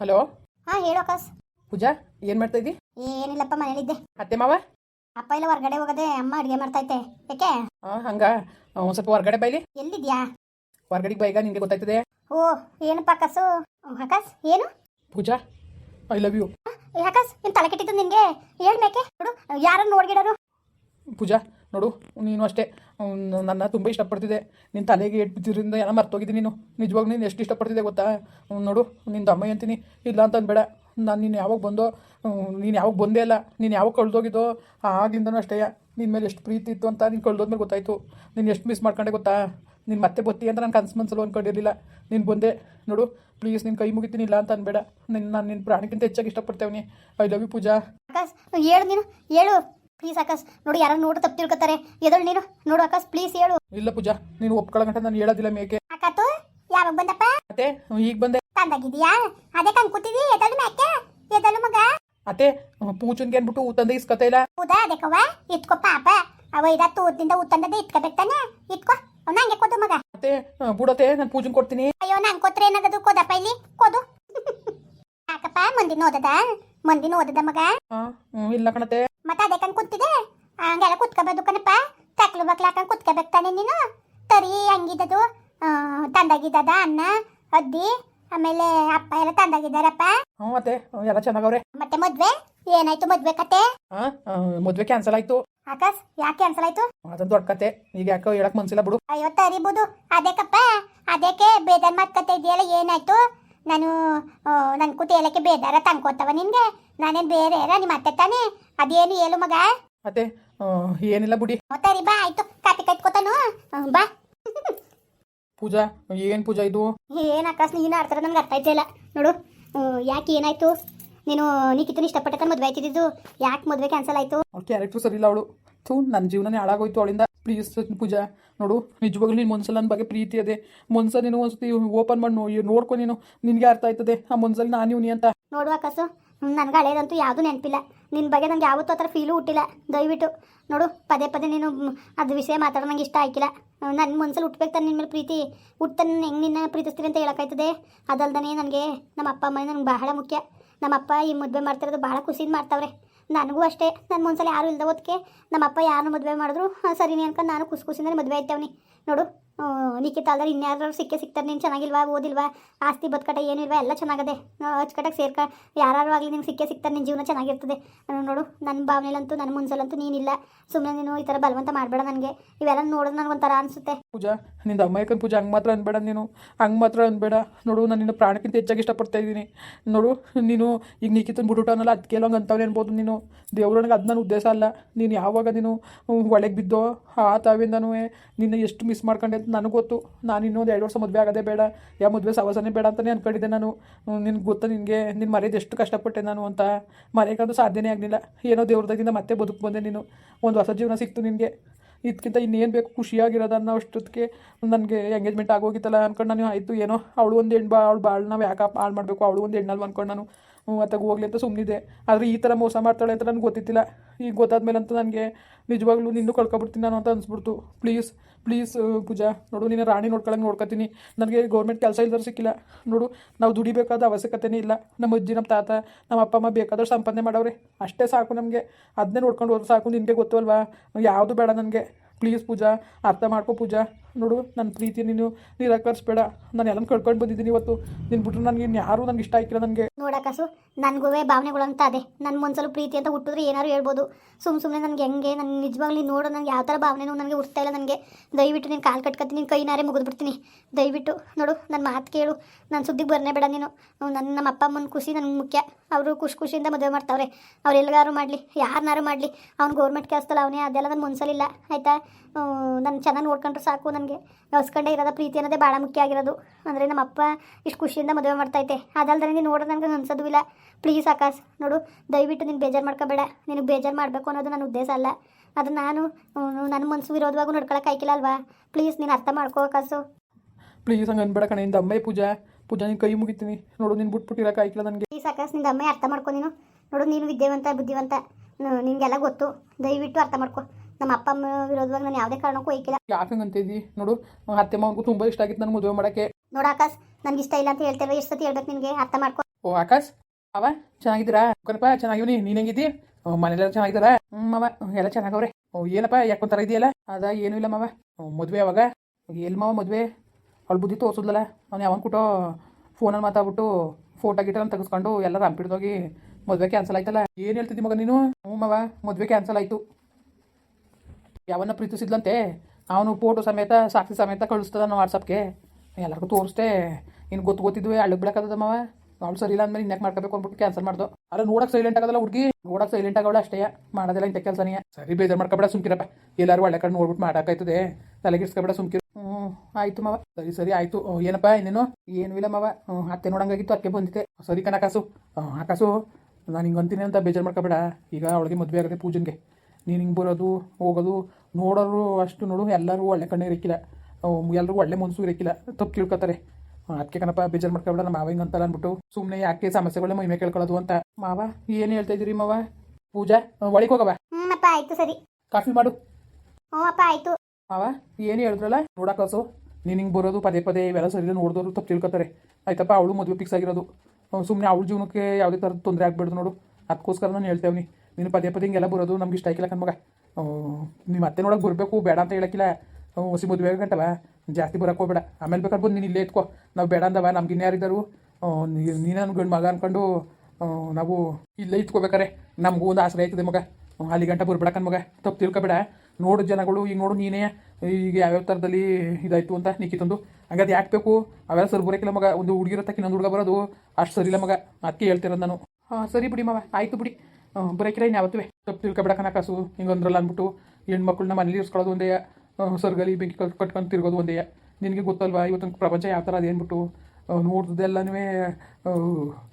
Hello? ಹಾ ಹೇಳು ಆಕಾಶ್. ಪೂಜಾ ಏನು ಮಾಡ್ತಾ ಇದ್ದಿ? ಏನಿಲ್ಲಪ್ಪ ಮನೇಲಿದ್ದೆ. ಅತ್ತೆ ಮಾವ? ಅಪ್ಪ ಇಲ್ಲ ಹೊರಗಡೆ ಹೋಗದೆ. ಅಮ್ಮ ಅಡುಗೆ ಮಾಡ್ತೈತೆ ಯಾಕೆ? ಹಾ ಹಂಗ. ಒಂದ್ ಸ್ವಲ್ಪ ಹೊರಗಡೆ ಬೈಲಿ. ಎಲ್ಲಿದ್ಯಾ? ಹೊರಗಡೆ ಬೈಗ ನಿಂಗೆ ಗೊತ್ತಾಯ್ತದೆ. ಓ ಏನಪ್ಪ ಆಕಾಶು? ಆಕಾಶ್ ಏನು? Pooja I love you. ಏ ಆಕಾಶ್ ನಿನ್ ತಲೆ ಕೆಟ್ಟಿದ್ದು ನಿನ್ಗೆ? ಹೇಳ್ಬೇಕೆ ನೋಡು ಯಾರನ್ನ ನೋಡ್ಗಿಡರು? ಪೂಜಾ ನೋಡು, ನೀನು ಅಷ್ಟೇ. ನನ್ನ ತುಂಬ ಇಷ್ಟಪಡ್ತಿದ್ದೆ. ನಿನ್ನ ತಲೆಗೆ ಏಟ್ ಏನ ಏನೋ ಮರ್ತೋಗಿದ್ದೆ ನೀನು. ನಿಜವಾಗ್ಲೂ ನೀನು ಎಷ್ಟು ಇಷ್ಟಪಡ್ತಿದ್ದೆ ಗೊತ್ತಾ? ನೋಡು ನಿನ್ನ ಅಮ್ಮ ಅಂತೀನಿ ಇಲ್ಲ ಅಂತ ಅನ್ಬೇಡ. ನಾನು ನೀನು ಯಾವಾಗ ಬಂದೋ ನೀನು ಯಾವಾಗ ಬಂದೇ ಇಲ್ಲ. ನೀನು ಯಾವಾಗ ಕಳ್ದೋಗಿದ್ದೋ, ಆಗಿಂದನೂ ಅಷ್ಟೇ. ನಿನ್ನ ಮೇಲೆ ಎಷ್ಟು ಪ್ರೀತಿ ಇತ್ತು ಅಂತ ನೀನು ಕಳ್ದೋದ್ಮೇಲೆ ಗೊತ್ತಾಯಿತು. ನೀನು ಎಷ್ಟು ಮಿಸ್ ಮಾಡ್ಕೊಂಡೆ ಗೊತ್ತಾ? ನೀನು ಮತ್ತೆ ಬತ್ತಿ ಅಂತ ನಾನು ಕನ್ಸು ಮನ್ಸಲು ಅಂದ್ಕೊಂಡಿರಲಿಲ್ಲ ನೀನು ಬಂದೆ, ನೋಡು ಪ್ಲೀಸ್ ನಿನ್ನ ಕೈ ಮುಗಿತೀನಿ, ಇಲ್ಲ ಅಂತ ಅನ್ಬೇಡ. ನಿನ್ನ ನಾನು ನಿನ್ನ ಪ್ರಾಣಕ್ಕಿಂತ ಹೆಚ್ಚಾಗಿ ಇಷ್ಟಪಡ್ತೇವನಿ. I love you Pooja. ಹೇಳು ನೀನು, ಹೇಳು. ಪ್ಲೀಸ್ ಆಕಾಶ್ ನೋಡು ಯಾರು ನೋಡು ತಪ್ಪು ತಿಳ್ಕೊತಾರೆ ಎದಳು ನೀನು? ನೋಡು ಆಕಾಶ್ ಪ್ಲೀಸ್ ಹೇಳು. ಇಲ್ಲ ಪೂಜಾ ನೀನು ಒಪ್ಕೊಳ್ಳೋ ನಾನು ಹೇಳೋದಿಲ್ಲ ಮೇಕೆ. ಆಕಾತು ಯಾವಾಗ ಬಂದಪ್ಪ? ಅತ್ತೆ ಈಗ ಬಂದೆ. ತಂದಾಗಿದ್ಯಾ ಅದೇ ಕಂಗ್ ಕೂತಿದಿ ಎದಳು ಮೇಕೆ? ಎದಳು ಮಗ? ಅತ್ತೆ ಪೂಜನ್ಗೆ ಅನ್ಬಿಟ್ಟು ತಂದೆ ಇಸ್ಕತ ಇಲ್ಲ. ಹೌದಾ ಅದಕ್ಕವ ಇಟ್ಕೋ ಪಾಪ. ಅವ ಇದ ತೂರ್ದಿಂದ ಊತಂದದ ಇಟ್ಕೋಬೇಕಾನೆ ಇಟ್ಕೋ ಅವ್ನ ಹಂಗೆ ಕೊಡು ಮಗ. ಅತ್ತೆ ಬುಡತೆ ನಾನು ಪೂಜನ್ ಕೊಡ್ತೀನಿ. ಅಯ್ಯೋ ನಂಗೆ ಕೊತ್ರೆ ಏನಾಗದು? ಕೊದಪ್ಪ ಇಲ್ಲಿ ಕೊದು ಯಾಕಪ್ಪ ಮಂದಿನ ಓದದ? ಮಂದಿನ ಓದದ ಮಗ? ಇಲ್ಲ ಕಣತೆ ಮತ್ತೆ ಅದೇ ಕಂಗ್ ಕೂತಿದೆ. ಹಂಗೆಲ್ಲ ಕುತ್ಕೋಬೇಕು ಕಣಪ್ಪ. ತಕ್ಲು ಬಕ್ಲು ಹಾಕೊಂಡ್ ಕುತ್ಕೋಬೇಕು ತಾನೆ ನೀನು. ತರಿ ಹಂಗಿದ್ದದು ತಂದಾಗಿದ್ದದ ಅನ್ನ ಅದ್ದಿ ಆಮೇಲೆ ಅಪ್ಪ ಎಲ್ಲ ತಂದಾಗಿದ್ದಾರಪ್ಪ. ಹ್ಞೂ ಅತ್ತೆ ಎಲ್ಲ ಚೆನ್ನಾಗವ್ರೆ. ಮತ್ತೆ ಮದ್ವೆ? ಏನಾಯ್ತು ಮದ್ವೆ ಕತೆ? ಮದ್ವೆ ಕ್ಯಾನ್ಸಲ್ ಆಯ್ತು. ಆಕಾಶ್ ಯಾಕೆ ಕ್ಯಾನ್ಸಲ್ ಆಯ್ತು? ಅದೊಂದು ದೊಡ್ಡ ಕತೆ. ಈಗ ಯಾಕೋ ಹೇಳಕ್ ಮನ್ಸಿಲ್ಲ ಬಿಡು. ಅಯ್ಯೋ ತರಿಬಹುದು ಅದಕ್ಕಪ್ಪ ಅದಕ್ಕೆ ಬೇಜಾರ್ ಮಾತ್ಕತೆ ಇದೆಯಲ್ಲ ಏನಾಯ್ತು? ನಾನು ನನ್ನ ಕೂತಿ ಹೇಳಕ್ಕೆ ಬೇಜಾರ ತಂಕೋತವ ನಿನ್ಗೆ? ನಾನೇನು ಬೇರೆ ನಿಮ್ಮ ಅತ್ತೆ ತಾನೇ? ಅದೇನು ಹೇಳು ಮಗ? ಆ, ಏನಿಲ್ಲ ಬಿಡಿ. ತರಿ ಬಾ ಆಯ್ತು. ಕಾಪಿ ಕಟ್ಕೋತಾನು. ಬಾ. ಪೂಜಾ ಏನ್ ಪೂಜಾ ಇದು? ಏನು ಆಕಾಶ ನೀನು ಆಡ್ತಾರ ನನ್ಗೆ ಅರ್ಥ ಆಯ್ತಿಲ್ಲ ನೋಡು ಯಾಕೆ ಏನಾಯ್ತು? ನೀನು ನೀಕಿತನ ಇಷ್ಟಪಟ್ಟಕ್ಕ ಮದ್ವೆ ಆಯ್ತಿದ್ದು. ಯಾಕೆ ಮದ್ವೆ ಕ್ಯಾನ್ಸಲ್ ಆಯ್ತು? ಓಕೆ ಕ್ಯಾರೆಕ್ಟರ್ ಸರಿ ಇಲ್ಲ ಅವಳು. ಥೂ ನನ್ನ ಜೀವನನೇ ಹಾಳಾಗೋಯ್ತು ಅವಳಿಂದ. ಪ್ಲೀಸ್ ಪೂಜಾ, ನೋಡು, ನಿಜವಾಗ್ಲೂ ನೀನು ಮನ್ಸಲ್ಲಿ ನನ್ನ ಬಗ್ಗೆ ಪ್ರೀತಿ ಅದೇ ಮನ್ಸ ನೀನು ಒಂದ್ಸತಿ ಓಪನ್ ಮಾಡಿ ನೋಡ್ಕೊ ನೀನು. ನಿನಗೆ ಅರ್ಥ ಆಯ್ತದೆ, ಆ ಮನ್ಸಲ್ಲಿ ನಾನು ಇವ್ನಿ ಅಂತ. ನೋಡುವ ಕಸು ನನಗೆ ಹಳೇದಂತೂ ಯಾವುದೂ ನೆನಪಿಲ್ಲ. ನಿನ್ನ ಬಗ್ಗೆ ನಂಗೆ ಯಾವತ್ತೂ ಆ ಥರ ಫೀಲು ಹುಟ್ಟಿಲ್ಲ. ದಯವಿಟ್ಟು, ನೋಡು, ಪದೇ ಪದೇ ನೀನು ಅದು ವಿಷಯ ಮಾತಾಡೋ ನಂಗೆ ಇಷ್ಟ ಆಯ್ಕಿಲ್ಲ ನನ್ನ ಮನ್ಸಲ್ಲಿ ಹುಟ್ಬೇಕು ತಾನೆ ನಿನ್ನ ಮೇಲೆ ಪ್ರೀತಿ. ಹುಟ್ತಾನೆ ಹೆಂಗೆ ನಿನ್ನ ಪ್ರೀತಿಸ್ತೀವಿ ಅಂತ ಹೇಳೋಕ್ಕಾಯ್ತದೆ. ಅದಲ್ದೇ ನನಗೆ ನಮ್ಮ ಅಪ್ಪ ಅಮ್ಮ ನನಗೆ ಬಹಳ ಮುಖ್ಯ. ನಮ್ಮ ಅಪ್ಪ ಈ ಮದುವೆ ಮಾಡ್ತಿರೋದು ಭಾಳ ಖುಷಿಯಿಂದ ಮಾಡ್ತಾವ್ರೆ. ನನಗೂ ಅಷ್ಟೇ. ನನ್ನ ಮುಂದ್ಸಲ ಯಾರು ಇಲ್ದ ಓದ್ಕೆ ನಮ್ಮ ಅಪ್ಪ ಯಾರು ಮದುವೆ ಮಾಡಿದ್ರು? ಸರಿ ಸರಿನೇ ಅನ್ಕೊಂಡು ನಾನು ಖುಷಿ ಖುಷಿಯಿಂದ ಮದುವೆ ಆಯ್ತವನಿ. ನೋಡು. ನಿಕ್ಕಿತ ಅಲ್ದ್ರೆ ಇನ್ಯಾರು ಸಿಕ್ಕೇ ಸಿಗ್ತಾರೆ ನೀನು ಚೆನ್ನಾಗಿಲ್ವಾ, ಓದಿಲ್ವಾ, ಆಸ್ತಿ ಬದುಕಟ ಏನಿಲ್ವಾ, ಎಲ್ಲ ಚೆನ್ನಾಗದೆ. ಅಚ್ಚುಕಟ್ಟಾಗಿ ಸೇರ್ಕ. ಯಾರು ಆಗಲಿ ನಿಂಗೆ ಸಿಕ್ಕೇ ಸಿಗ್ತಾರೆ ನಿನ್ನ ಜೀವನ ಚೆನ್ನಾಗಿರ್ತದೆ. ನಾನು ನೋಡು ನನ್ನ ಭಾವನೆಲಂತೂ ನನ್ನ ಮುನ್ಸಲಂತೂ ನೀನಿಲ್ಲ ಸುಮ್ಮನೆ ನೀನು ಈ ಥರ ಬಲವಂತ ಮಾಡಬೇಡ ನನಗೆ. ಇವೆಲ್ಲ ನೋಡಿದ್ರೆ ನನಗೆ ಒಂಥರ ಅನಿಸುತ್ತೆ. ಪೂಜಾ, ನಿಂದ ಅಮ್ಮಯ್ಯಕ್ಕನ ಪೂಜಾ ಹಂಗೆ ಮಾತ್ರ ಅನ್ಬೇಡ ನೀನು. ಹಂಗೆ ಮಾತ್ರ ಅನ್ಬೇಡ. ನೋಡು, ನಾನು ನಿನ್ನ ಪ್ರಾಣಕ್ಕಿಂತ ಹೆಚ್ಚಾಗಿ ಇಷ್ಟಪಡ್ತಾ ಇದ್ದೀನಿ. ನೋಡು, ನೀನು ಈಗ ನಿಖಿತನ ಬಿಟ್ಬಿಟ್ಟವನಲ್ಲ ಅದಕ್ಕೆ ಹಂಗೆ ಅಂತವನೇ ಅನ್ಬೋದು ನೀನು. ದೇವ್ರು ನನಗೆ ಅದು ನನ್ನ ಉದ್ದೇಶ ಅಲ್ಲ. ನೀನು ಯಾವಾಗ ನೀನು ಒಳಗೆ ಬಿದ್ದೋ ಆ ತಾವಿಂದನೂ ನಿನ್ನ ಎಷ್ಟು ಮಿಸ್ ಮಾಡ್ಕೊಂಡೆ ಅಂತ ನನಗೆ ಗೊತ್ತು. ನಾನು ಇನ್ನೊಂದು ಎರಡು ವರ್ಷ ಮದುವೆ ಆಗೋದೇ ಬೇಡ. ಯಾವ ಮದುವೆ ಸವಸನೇ ಬೇಡ ಅಂತಲೇ ಅಂದ್ಕೊಂಡಿದ್ದೆ ನಾನು. ನಿನ್ಗೆ ಗೊತ್ತು ನಿನಗೆ ನಿನ್ನ ಮರೆಯೋದು ಎಷ್ಟು ಕಷ್ಟಪಟ್ಟೆ ನಾನು ಅಂತ. ಮರೆಯೋಕ್ಕಂತೂ ಸಾಧ್ಯನೇ ಆಗಲಿಲ್ಲ. ಏನೋ ದೇವ್ರದಾಗಿಂದ ಮತ್ತೆ ಬದುಕು ಬಂದೆ ನೀನು. ಒಂದು ಹೊಸ ಜೀವನ ಸಿಕ್ತು ನಿನಗೆ. ಇದಕ್ಕಿಂತ ಇನ್ನೇನು ಬೇಕು? ಖುಷಿಯಾಗಿರೋದು ಅನ್ನೋ ಅಷ್ಟೊತ್ತಿಗೆ ನನಗೆ ಎಂಗೇಜ್ಮೆಂಟ್ ಆಗೋಗಿತ್ತಲ್ಲ ಅಂದ್ಕೊಂಡು ನಾನು, ಆಯಿತು, ಏನೋ, ಅವಳು ಒಂದು ಹೆಣ್ಣು ಬಾ, ಅವಳು ಬಾಳ್ ನಾವು ಯಾಕೆ ಹಾಳು ಮಾಡಬೇಕು? ಅವಳು ಒಂದು ಹೆಣ್ಣಲ್ಲಿ ಅಂದ್ಕೊಂಡು ನಾನು. ಅತ್ತಾಗ ಹೋಗ್ಲಿ ಅಂತ ಸುಮ್ಮನಿದೆ ಆದರೆ ಈ ಥರ ಮೋಸ ಮಾಡ್ತಾಳೆ ಅಂತ ನನಗೆ ಗೊತ್ತಿತ್ತಿಲ್ಲ ಈಗ ಗೊತ್ತಾದ್ಮೇಲೆ ಅಂತ ನನಗೆ ನಿಜವಾಗ್ಲೂ ನಿನ್ನೂ ಕಳ್ಕೊಬಿಡ್ತೀನಿ ನಾನು ಅಂತ ಅನ್ಸ್ಬಿಡ್ತು. ಪ್ಲೀಸ್ ಪ್ಲೀಸ್ ಪೂಜಾ, ನೋಡು ನೀನು ರಾಣಿ ನೋಡ್ಕೊಳಂಗೆ ನೋಡ್ಕೊತೀನಿ. ನನಗೆ ಗೌರ್ಮೆಂಟ್ ಕೆಲಸ ಇಲ್ದರೂ ಸಿಕ್ಕಿಲ್ಲ. ನೋಡು, ನಾವು ದುಡಿಬೇಕಾದ ಅವಶ್ಯಕತೆನೇ ಇಲ್ಲ. ನಮ್ಮ ಅಜ್ಜಿ, ನಮ್ಮ ತಾತ, ನಮ್ಮ ಅಪ್ಪ, ಅಮ್ಮ ಬೇಕಾದಷ್ಟು ಸಂಪಾದನೆ ಮಾಡವ್ರೆ. ಅಷ್ಟೇ ಸಾಕು ನಮಗೆ. ಅದನ್ನೇ ನೋಡ್ಕೊಂಡು ಹೋದ್ರೆ ಸಾಕು, ನಿನಗೆ ಗೊತ್ತು ಅಲ್ವಾ? ಯಾವುದು ಬೇಡ ನನಗೆ. ಪ್ಲೀಸ್ ಪೂಜಾ, ಅರ್ಥ ಮಾಡ್ಕೊ ಪೂಜಾ. ನೋಡು ನನ್ನ ಪ್ರೀತಿ ನೀನು ನಿರಾಕರಿಸ್ಬೇಡ. ನಾನು ಎಲ್ಲ ಕಳ್ಕೊಂಡು ಬಂದಿದ್ದೀನಿ ಇವತ್ತು. ನಿನ್ ಬಿಟ್ರೆ ನನಗೆ ಯಾರು ನನಗೆ ಇಷ್ಟ ಆಯ್ತಿಲ್ಲ ನನಗೆ. ನೋಡಕಾಸು ನನಗೂ ಭಾವನೆಗಳು ಅಂತ ಅದೇ. ನನ್ನ ಮನ್ಸಲು ಪ್ರೀತಿ ಅಂತ ಹುಟ್ಟಿದ್ರೆ ಏನಾದ್ರು ಹೇಳ್ಬೋದು. ಸುಮ್ಮ ಸುಮ್ಮನೆ ನನಗೆ ಹೆಂಗೆ ನನ್ನ ನಿಜವಾಗ್ಲಿ ನೋಡು ನನಗೆ ಯಾವ ಥರ ಭಾವನೆನೂ ನನಗೆ ಹುಡ್ತಾ ಇಲ್ಲ ನನಗೆ. ದಯವಿಟ್ಟು ನೀನು ಕಾಲು ಕಟ್ಕೊತೀನಿ ಕೈನಾರೇ ಮುಗಿದ್ಬಿಡ್ತೀನಿ. ದಯವಿಟ್ಟು ನೋಡು ನನ್ನ ಮಾತು ಕೇಳು. ನನ್ನ ಸುದ್ದಿಗೆ ಬರನೇ ಬೇಡ ನೀನು. ನನ್ನ ನಮ್ಮ ಅಪ್ಪ ಅಮ್ಮನ ಖುಷಿ ನನಗೆ ಮುಖ್ಯ. ಅವರು ಖುಷಿ ಖುಷಿಯಿಂದ ಮದುವೆ ಮಾಡ್ತಾವ್ರೆ. ಅವ್ರು ಎಲ್ಲಿಗಾರು ಮಾಡಲಿ ಯಾರನ್ನಾರು ಮಾಡಲಿ. ಅವ್ನು ಗೌರ್ಮೆಂಟ್ ಕೆಲಸದಲ್ಲ ಅವನೇ, ಅದೆಲ್ಲ ನನ್ನ ಮನ್ಸಲ್ಲಿಲ್ಲ ಆಯಿತಾ? ನಾನು ಚೆನ್ನಾಗಿ ನೋಡ್ಕೊಂಡ್ರೆ ಸಾಕು ನನಗೆ. ಹೊಸ್ಕೊಂಡೇ ಇರೋದ ಪ್ರೀತಿ ಅನ್ನೋದೇ ಭಾಳ ಮುಖ್ಯ ಆಗಿರೋದು. ಅಂದರೆ ನಮ್ಮ ಅಪ್ಪ ಇಷ್ಟು ಖುಷಿಯಿಂದ ಮದುವೆ ಮಾಡ್ತೈತೆ ನೀನು ನೋಡೋದು ನನಗೆ ಅನ್ಸೋದು ಇಲ್ಲ. ಪ್ಲೀಸ್ ಆಕಾಶ್ ನೋಡು ದಯವಿಟ್ಟು ನೀನು ಬೇಜಾರು ಮಾಡ್ಕೋಬೇಡ. ನಿನಗೆ ಬೇಜಾರು ಮಾಡಬೇಕು ಅನ್ನೋದು ನನ್ನ ಉದ್ದೇಶ ಅಲ್ಲ. ಅದು ನಾನು ನನ್ನ ಮನಸ್ಸು ವಿರೋಧವಾಗೂ ನಡ್ಕೊಳಕ್ಕೆ ಆಯ್ಕಿಲ್ಲ ಅಲ್ವಾ? ಪ್ಲೀಸ್ ನೀನು ಅರ್ಥ ಮಾಡ್ಕೋ ಆಕಾಶು. ಪ್ಲೀಸ್ ಹಂಗೆ ಅನ್ಬೇಡ ಕಣೆ ಇಂದ ಅಮ್ಮೆ ಪೂಜಾ. ಪೂಜಾ ನೀನು ಕೈ ಮುಗಿತೀನಿ. ನೋಡು ನೀನು ಬಿಟ್ಬಿಟ್ಟಿರೋಕೆ ಆಯ್ಕಿಲ್ಲ ನನಗೆ. ಪ್ಲೀಸ್ ಆಕಾಶ್ನಿಂದ ಅಮ್ಮೆ ಅರ್ಥ ಮಾಡ್ಕೊ ನೀನು. ನೋಡು ನೀನು ವಿದ್ಯಾವಂತ ಬುದ್ಧಿವಂತ. ನಿಂಗೆಲ್ಲ ನಿನಗೆಲ್ಲ ಗೊತ್ತು. ದಯವಿಟ್ಟು ಅರ್ಥ ಮಾಡ್ಕೊ. ನಮ್ಮ ಅಪ್ಪ ಅಮ್ಮ ವಿರೋಧವಾಗಿ ನಾನು ಯಾವುದೇ ಕಾರಣಕ್ಕೂ ಆಯ್ಕಿಲ್ಲ ಯಾಕೆ ಹಂಗೆ ಅಂತಿದ್ದಿ ನೋಡು ಅತ್ತೆ ಮಾವನಿಗೂ ತುಂಬ ಇಷ್ಟ ಆಗಿತ್ತು ನನಗೆ ಮದುವೆ ಮಾಡೋಕ್ಕೆ. ನೋಡು ಆಕಾಶ್ ನನಗೆ ಇಷ್ಟ ಇಲ್ಲ ಅಂತ ಹೇಳ್ತೇವೆ. ಎಷ್ಟು ಸತಿ ಹೇಳ್ಬೇಕು ನಿನಗೆ? ಅರ್ಥ ಮಾಡ್ಕೋ. ಓ ಆಕಾಶ್? ಅವ ಚೆನ್ನಾಗಿದ್ದೀರಾ? ಕಣಪ್ಪ ಚೆನ್ನಾಗಿವ್ನಿ ನೀನ್ ಹೆಂಗಿದ್ದಿ? ಓ, ಮನೆಯೆಲ್ಲ ಚೆನ್ನಾಗಿದ್ದಾರ? ಹ್ಞೂ ಅವ. ಎಲ್ಲ ಚೆನ್ನಾಗವ್ರೆ. ಓ ಏನಪ್ಪ ಯಾಕೊಂತರ ಇದೆಯಲ್ಲ? ಅದ ಏನೂ ಇಲ್ಲ ಮಾವ ಮದುವೆ ಅವಾಗ? ಎಲ್ಲಿ ಮಾವ ಮದ್ವೆ? ಅವಳು ಬುದ್ಧಿ ತೋರ್ಸುದಲ್ಲ ಅವ್ನು ಯಾವಾಗ ಕೂಟೋ ಫೋನಲ್ಲಿ ಮಾತಾಡ್ಬಿಟ್ಟು ಫೋಟೋ ಗಿಟರ್ ತೆಗೆಸ್ಕೊಂಡು ಎಲ್ಲ ರಂಪಿಡ್ದೋಗಿ ಮದುವೆ ಕ್ಯಾನ್ಸಲ್ ಆಯ್ತಲ್ಲ. ಏನು ಹೇಳ್ತಿದ್ದಿ ಮಗ ನೀನು? ಹ್ಞೂ ಮವ ಮದುವೆ ಕ್ಯಾನ್ಸಲ್ ಆಯಿತು. ಯಾವನ್ನ ಪ್ರೀತಿಸಿದ್ಲಂತೆ? ಅವನು ಫೋಟೋ ಸಮೇತ ಸಾಕ್ಷಿ ಸಮೇತ ಕಳಿಸ್ತದ ನಾನು ವಾಟ್ಸಪ್ಗೆ ಎಲ್ಲರಿಗೂ ತೋರಿಸ್ದೆ. ಇನ್ನು ಗೊತ್ತು ಗೊತ್ತಿದ್ವಿ ಅಳಗ್ ಬಿಡಕ್ಕದ ಮಾವ ಅವ್ಳು ಸರಿ ಇಲ್ಲ ಅಂದ್ಮೇಲೆ ಇನ್ಯಾಕೆ ಮಾಡ್ಕೋಬೇಕು ಅಂದ್ಬಿಟ್ಟು ಕ್ಯಾನ್ಸಲ್ ಮಾಡ್ದು. ಅರೆ ನೋಡಕ್ ಸೈಲೆಂಟ್ ಆಗೋದಲ್ಲ ಹುಡುಗಿ. ನೋಡಕ್ ಸೈಲೆಂಟ್ ಆಗವಳ ಅಷ್ಟೇ. ಮಾಡೋದಿಲ್ಲ ಇಂಥ ಕೆಲಸನೇ. ಸರಿ ಬೇಜಾರು ಮಾಡ್ಕೊಬೇಡ ಸುಮ್ಕಿರಪ್ಪ. ಎಲ್ಲರೂ ಒಳ್ಳೆ ಕಡೆ ನೋಡ್ಬಿಟ್ಟು ಮಾಡಕ್ಕಾಯ್ತದೆ ತಲೆಗಿಡ್ಸ್ಕೊಬೇಡ ಸುಮ್ಕಿರು. ಹ್ಞೂ ಆಯ್ತು ಮಾವ. ಸರಿ ಸರಿ ಆಯ್ತು. ಏನಪ್ಪ ಇನ್ನೇನು? ಏನು ಇಲ್ಲ ಮಾವ. ಅತ್ತೆ ನೋಡಂಗಾಗಿತ್ತು ಅಕ್ಕೆ ಬಂದಿದ್ದೆ. ಸರಿ ಕಣ ಕಾಸು. ಆಕಾಸು ನಾನು ಹಿಂಗೆ ಅಂತೀನಿ ಅಂತ ಬೇಜಾರು ಮಾಡ್ಕೋಬೇಡ. ಈಗ ಅವಳಿಗೆ ಮದುವೆ ಆಗುತ್ತೆ ಪೂಜನ್ಗೆ. ನೀನು ಹಿಂಗೆ ಬರೋದು ಹೋಗೋದು ನೋಡೋರು ಅಷ್ಟು ನೋಡು ಎಲ್ಲರೂ ಒಳ್ಳೆ ಕಣ್ಣೇ ಇರಕ್ಕಿಲ್ಲ ಎಲ್ಲರೂ ಒಳ್ಳೆ ಮನಸ್ಸು ಇರಕ್ಕಿಲ್ಲ ತಪ್ಪು ತಿಳ್ಕೊತಾರೆ. ಅದಕ್ಕೆ ಕಣಪ್ಪ ಬೇಜಾರು ಮಾಡ್ಕೊಬೇಡ ನಮ್ಮ ಮಾವ ಹಿಂಗೆ ಅಂತಲ್ಲ ಅಂದ್ಬಿಟ್ಟು ಸುಮ್ಮನೆ ಯಾಕೆ ಸಮಸ್ಯೆಗಳನ್ನ ಮಹಿಮೆ ಕೇಳ್ಕೊಳ್ಳೋದು ಅಂತ. ಮಾವ ಏನು ಹೇಳ್ತಾ ಇದ್ದೀರಿ ಮಾವ? ಪೂಜಾ ಒಳಗೆ ಹೋಗವ ಆಯ್ತು ಅಪ್ಪ ಆಯಿತು ಸರಿ. ಕಾಫಿ ಮಾಡು. ಹ್ಞೂ ಅಪ್ಪ ಆಯಿತು. ಮಾವ ಏನು ಹೇಳಿದ್ರಲ್ಲ? ನೋಡಕ್ಕಸು ನೀನು ಹಿಂಗೆ ಬರೋದು ಪದೇ ಪದೇ ಇವೆಲ್ಲ ಸರಿ ನೋಡಿದವರು ತಪ್ಪು ತಿಳ್ಕೊತಾರೆ. ಆಯ್ತಪ್ಪ ಅವಳು ಮದುವೆ ಫಿಕ್ಸ್ ಆಗಿರೋದು. ಸುಮ್ಮನೆ ಅವಳು ಜೀವನಕ್ಕೆ ಯಾವುದೇ ಥರದ ತೊಂದರೆ ಆಗ್ಬಿಡ್ದು ನೋಡು. ಅದಕ್ಕೋಸ್ಕರ ನಾನು ಹೇಳ್ತೇವ್ನಿ ನೀನು ಪದೇ ಪದೇ ಹಿಂಗೆಲ್ಲ ಬರೋದು ನಮ್ಗೆ ಇಷ್ಟ ಆಗಿಲ್ಲ ಕಣ್ಮಗ ನೀವು ಮತ್ತೆ ನೋಡಕ್ಕೆ ಬರಬೇಕು ಬೇಡ ಅಂತ ಹೇಳಕ್ಕಿಲ್ಲ. ಹೊಸಿ ಮದುವೆ ಗಂಟವ ಜಾಸ್ತಿ ಬರಕ್ಕೆ ಹೋಗ್ಬೇಡ. ಆಮೇಲೆ ಬೇಕಾದ್ರೆ ನೀನು ಇಲ್ಲೇ ಇತ್ಕೋ ನಾವು ಬೇಡ ಅಂದವ, ನಮ್ಗೆ ಇನ್ಯಾರಿದ್ದಾರು ನೀನು ಗಂಡು ಮಗ ಅನ್ಕೊಂಡು ನಾವು ಇಲ್ಲೇ ಇತ್ಕೋಬೇಕಾರೆ ನಮಗೂ ಒಂದು ಆಸರೆ ಆಯ್ತದೆ ಮಗ. ಅಲ್ಲಿ ಗಂಟ ಬರ್ಬೇಡಕ್ಕ ಮಗ. ತಪ್ಪು ತಿಳ್ಕೊಬೇಡ. ನೋಡು ಜನಗಳು, ಈಗ ನೋಡು ನೀನೇ. ಈಗ ಯಾವ್ಯಾವ ಥರದಲ್ಲಿ ಇದಾಯಿತು ಅಂತ ನಿಕ್ಕಿತಂದು ಹಂಗದು ಯಾಕೆ ಬೇಕು? ಅವೆಲ್ಲ ಸರಿ ಬರೋಕಿಲ್ಲ ಮಗ. ಒಂದು ಹುಡುಗಿರ ತಕ್ಕ ಇನ್ನೊಂದು ಹುಡುಗ ಬರೋದು ಅಷ್ಟು ಸರಿ ಇಲ್ಲ ಮಗ. ಅದಕ್ಕೆ ಹೇಳ್ತಿರೋದು ನಾನು. ಹಾಂ, ಸರಿ ಬಿಡಿ ಮಾವ. ಆಯಿತು ಬಿಡಿ. ಬರೋಕಿಲ್ಲ ಇನ್ನು ಯಾವತ್ತೂ. ತಪ್ಪು ತಿಳ್ಕೊಬೇಡಕ್ಕ ಕಾಸು. ಹಿಂಗೆ ಅಂದ್ರಲ್ಲ ಅಂದ್ಬಿಟ್ಟು ಹೆಣ್ಮಕ್ಳನ್ನ ಮನೇಲಿ ಇರಿಸ್ಕೊಳ್ಳೋದು ಒಂದೇ. ಸರ್ಗಲಿ ಬೆಂಕಿ ಕಲ್ ಕಟ್ಕೊಂಡು ತಿರ್ಗೋದು ಒಂದೇ. ನಿನಗೆ ಗೊತ್ತಲ್ವಾ? ಇವತ್ತಿನ ಪ್ರಪಂಚ ಯಾವ ಥರ ಅದೇನ್ಬಿಟ್ಟು ನೋಡ್ದೆಲ್ಲನೂ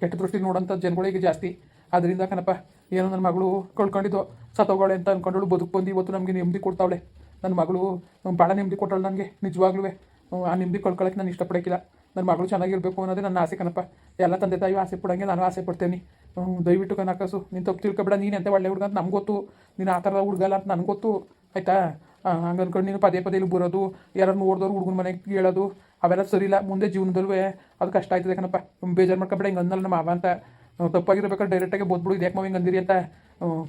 ಕೆಟ್ಟ ದೃಷ್ಟಿ ನೋಡೋಂಥ ಜನಗಳಿಗೆ ಜಾಸ್ತಿ. ಅದರಿಂದ ಕಣಪ್ಪ, ಏನೋ ನನ್ನ ಮಗಳು ಕಳ್ಕೊಂಡಿದ್ದು ಸತ್ತೋಗಳೆ ಅಂತ ಅಂದ್ಕೊಂಡಳು ಬದುಕು ಬಂದು ಇವತ್ತು ನಮಗೆ ನೆಮ್ಮದಿ ಕೊಡ್ತಾವಳೆ. ನನ್ನ ಮಗಳು ಭಾಳ ನೆಮ್ಮದಿ ಕೊಟ್ಟಳು ನನಗೆ ನಿಜವಾಗ್ಲೂ ಆ ನೆಮ್ಮದಿ ಕಳ್ಕೊಳಕ್ಕೆ ನಾನು ಇಷ್ಟಪಡೋಕ್ಕಿಲ್ಲ. ನನ್ನ ಮಗಳು ಚೆನ್ನಾಗಿರಬೇಕು ಅನ್ನೋದೇ ನನ್ನ ಆಸೆ ಕಣಪ್ಪ. ಎಲ್ಲ ತಂದೆ ತಾಯಿಯೂ ಆಸೆ ಪಡೋಂಗೆ ನಾನು ಆಸೆ ಪಡ್ತೇನೆ. ದಯವಿಟ್ಟು ಕನಕಸು ನೀನು ತಪ್ಪು ತಿಳ್ಕೊಬೇಡ. ನೀನು ಎಂತ ಒಳ್ಳೆ ಹುಡುಗ ಅಂತ ನಮ್ಗೆ ಗೊತ್ತು. ನೀನು ಆ ಥರದ ಹುಡುಗಲ್ಲ ಅಂತ ನನಗೆ ಗೊತ್ತು. ಆಯಿತಾ? ಹಂಗೆ ನೀನು ಪದೇ ಪದೇ ಇಲ್ಲಿ ಬರೋದು ಯಾರು ನೋಡಿದವ್ರು ಹುಡುಗನ ಮನೆಗೆ ಕೇಳೋದು, ಅವೆಲ್ಲ ಸರಿ ಇಲ್ಲ ಮುಂದೆ ಜೀವನದಲ್ಲೂ ಅದು ಕಷ್ಟ ಆಯ್ತದೆ ಕಣಪ್ಪ. ಬೇಜಾರು ಮಾಡ್ಕೊಬೇಡ, ಹಿಂಗೆ ಅಂದಲ್ಲ ನಮ್ಮ ಮಾವ ಅಂತ. ತಪ್ಪಾಗಿರ್ಬೇಕಾದ್ರೆ ಡೈರೆಕ್ಟಾಗಿ ಬೋದ್ಬಿಡು ಯಾಕೆ ಮಾವ ಹಿಂಗೆ ಅಂದಿರಿ ಅಂತ.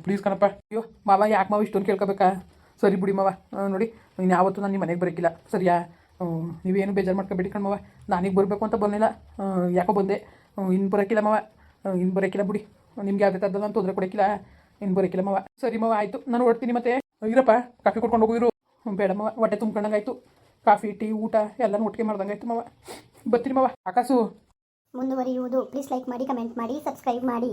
ಪ್ಲೀಸ್ ಕಣಪ್ಪ. ಅಯ್ಯೋ, ಮಾವ ಯಾಕೆ ಮಾವ ಇಷ್ಟೊಂದು ಕೇಳ್ಕೊಬೇಕಾ? ಸರಿ ಬಿಡಿ ಮಾವ. ನೋಡಿ ಇನ್ನು ಯಾವತ್ತೂ ನಾನು ನಿಮ್ಮ ಮನೆಗೆ ಬರೋಕ್ಕಿಲ್ಲ ಸರಿಯಾ? ನೀವೇನು ಬೇಜಾರು ಮಾಡ್ಕೊಬೇಡಿ ಕಣ್ಮವ ನಾನೀಗ ಬರಬೇಕು ಅಂತ ಬಂದಿಲ್ಲ ಯಾಕೋ ಬಂದೆ. ಇನ್ನು ಬರೋಕ್ಕಿಲ್ಲ ಮಾವ. ಇನ್ನು ಬರೋಕ್ಕಿಲ್ಲ ಬಿಡಿ. ನಿಮ್ಗೆ ಯಾವುದೇ ನಾನು ತೊಂದರೆ ಕೊಡೋಕ್ಕಿಲ್ಲ ಇನ್ನು ಬರೋಕ್ಕಿಲ್ಲ ಮಾವ. ಸರಿ ಮಾವ, ಆಯಿತು. ನಾನು ಹೊಡ್ತೀನಿ ಮತ್ತೆ. ಇರಪ್ಪ, ಕಾಫಿ ಕೊಡ್ಕೊಂಡು ಹೋಗಿರು ಬೇಡಮ್ಮ, ಹೊಟ್ಟೆ ತುಂಬ್ಕೊಂಡಂಗಾಯ್ತು ಕಾಫಿ, ಟೀ, ಊಟ ಎಲ್ಲನೂ ಒಟ್ಟಿಗೆ ಮಾಡ್ದಂಗಾಯ್ತು ಮಾವ. ಬರ್ತೀನಿ ಮಾವ. ಆಕಾಸು. ಮುಂದುವರಿಯುವುದು. ಪ್ಲೀಸ್ ಲೈಕ್ ಮಾಡಿ ಕಮೆಂಟ್ ಮಾಡಿ ಸಬ್ಸ್ಕ್ರೈಬ್ ಮಾಡಿ.